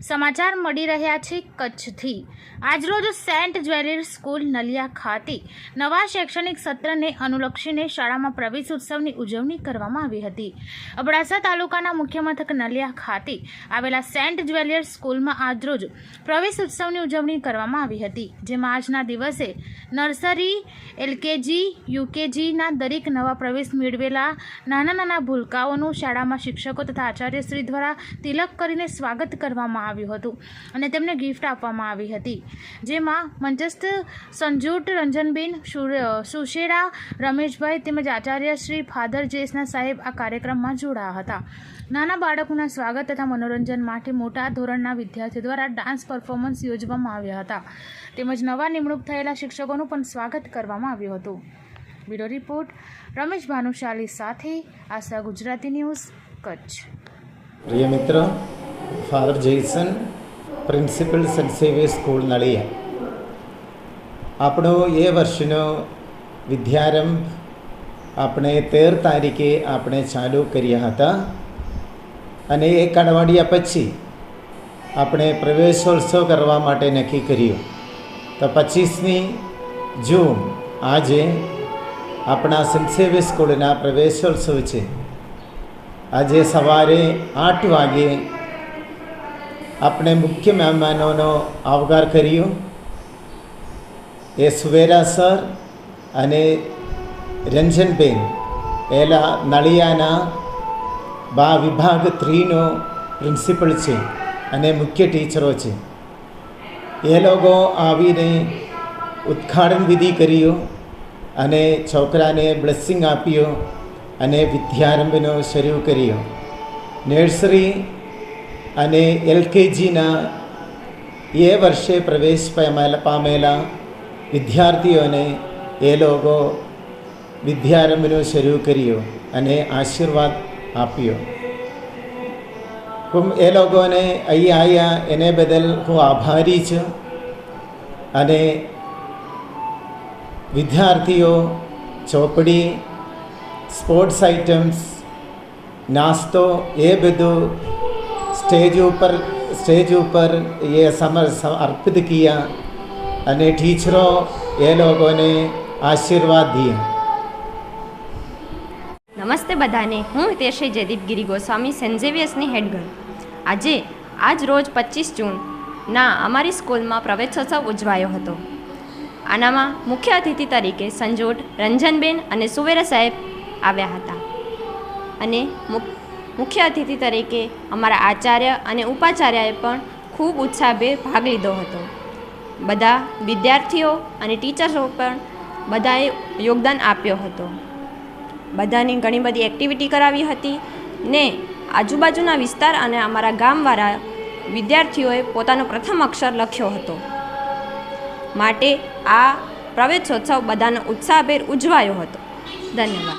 સમાચાર મળી રહ્યા છે કચ્છથી. આજરોજ સેન્ટ જ્વેલર્સ સ્કૂલ નલિયા ખાતે નવા શૈક્ષણિક સત્રને અનુલક્ષીને શાળામાં પ્રવેશ ઉત્સવની ઉજવણી કરવામાં આવી હતી. અબડાસા તાલુકાના મુખ્ય મથક નલિયા ખાતે આવેલા સેન્ટ જ્વેલર્સ સ્કૂલમાં આજરોજ પ્રવેશ ઉત્સવની ઉજવણી કરવામાં આવી હતી, જેમાં આજના દિવસે નર્સરી, એલકેજી, યુકેજીના દરેક નવા પ્રવેશ મેળવેલા નાના નાના ભૂલકાઓનું શાળામાં શિક્ષકો તથા આચાર્યશ્રી દ્વારા તિલક કરીને સ્વાગત કરવામાં કરવામાં આવ્યું હતું અને તેમને ગિફ્ટ આપવામાં આવી હતી. જેમાં મંચસ્થ સંજૂટ રંજનબેન સુશેરા, રમેશભાઈ તેમજ આચાર્ય શ્રી ફાધર જેસના સાહેબ આ કાર્યક્રમમાં જોડાયા હતા. નાના બાળકોના સ્વાગત તથા મનોરંજન માટે મોટા ધોરણના વિદ્યાર્થીઓ દ્વારા ડાન્સ પરફોર્મન્સ યોજવામાં આવ્યા હતા. તેમજ નવા નિમણૂક થયેલા શિક્ષકોનું પણ સ્વાગત કરવામાં આવ્યું હતું. બ્યુરો રિપોર્ટ, રમેશ ભાનુશાલી સાથે આશા ગુજરાતી ન્યૂઝ, કચ્છ. પ્રિય મિત્ર father Jason principal saint Xavier school Naliya આપણો એ વર્ષનો વિદ્યારંભ આપણે તેર તારીખે આપણે ચાલુ કર્યા હતા અને એક અઠવાડિયા પછી આપણે પ્રવેશોત્સવ કરવા માટે નક્કી કર્યું તો પચીસમી જૂન આજે આપણા સેન્ટ સ્કૂલના પ્રવેશોત્સવ છે આજે સવારે આઠ વાગે આપણે મુખ્ય મહેમાનોનો આવકાર કર્યો. એ સુવેરા સર અને રંજનબેન. એલા નળિયાના બા વિભાગ થ્રીનો પ્રિન્સિપલ છે અને મુખ્ય ટીચરો છે. એ લોકો આવીને ઉદ્ઘાટન વિધિ કર્યો અને છોકરાને બ્લેસિંગ આપ્યો અને વિદ્યારંભનો શરૂ કર્યો. નર્સરી અને એલકેજીના એ વર્ષે પ્રવેશ પામેલા વિદ્યાર્થીઓને એ લોકો વિદ્યારંભનો શરૂ કર્યો અને આશીર્વાદ આપ્યો. હું એ લોકોને અહીં આવ્યા, એને બદલ હું આભારી છું. અને વિદ્યાર્થીઓ, ચોપડી સ્પોર્ટ્સ આઇટમ્સ નાસ્તો એ બધું સ્ટેજ ઉપર સ્ટેજ ઉપર એ સમર અર્પિત કિયા અને ટીચરો એ લોકોને આશીર્વાદ દિયા નમસ્તે બધાને, હું હિતેશ્રી જયદીપગીરી ગોસ્વામી સેન્ટ ઝેવિયર્સની હેડ ગર્લ આજે, આજ રોજ પચીસ જૂનના અમારી સ્કૂલમાં પ્રવેશોત્સવ ઉજવાયો હતો. આનામાં મુખ્ય અતિથિ તરીકે સંજોટ રંજનબેન અને સુવેરા સાહેબ આવ્યા હતા. અને મુક- મુખ્ય અતિથિ તરીકે અમારા આચાર્ય અને ઉપાચાર્યએ પણ ખૂબ ઉત્સાહભેર ભાગ લીધો હતો. બધા વિદ્યાર્થીઓ અને ટીચર્સો પણ બધાએ યોગદાન આપ્યો હતો. બધાની ઘણી બધી એક્ટિવિટી કરાવી હતી ને આજુબાજુના વિસ્તાર અને અમારા ગામવાળા વિદ્યાર્થીઓએ પોતાનો પ્રથમ અક્ષર લખ્યો હતો. માટે આ પ્રવેશોત્સવ બધાનો ઉત્સાહભેર ઉજવાયો હતો. ધન્યવાદ.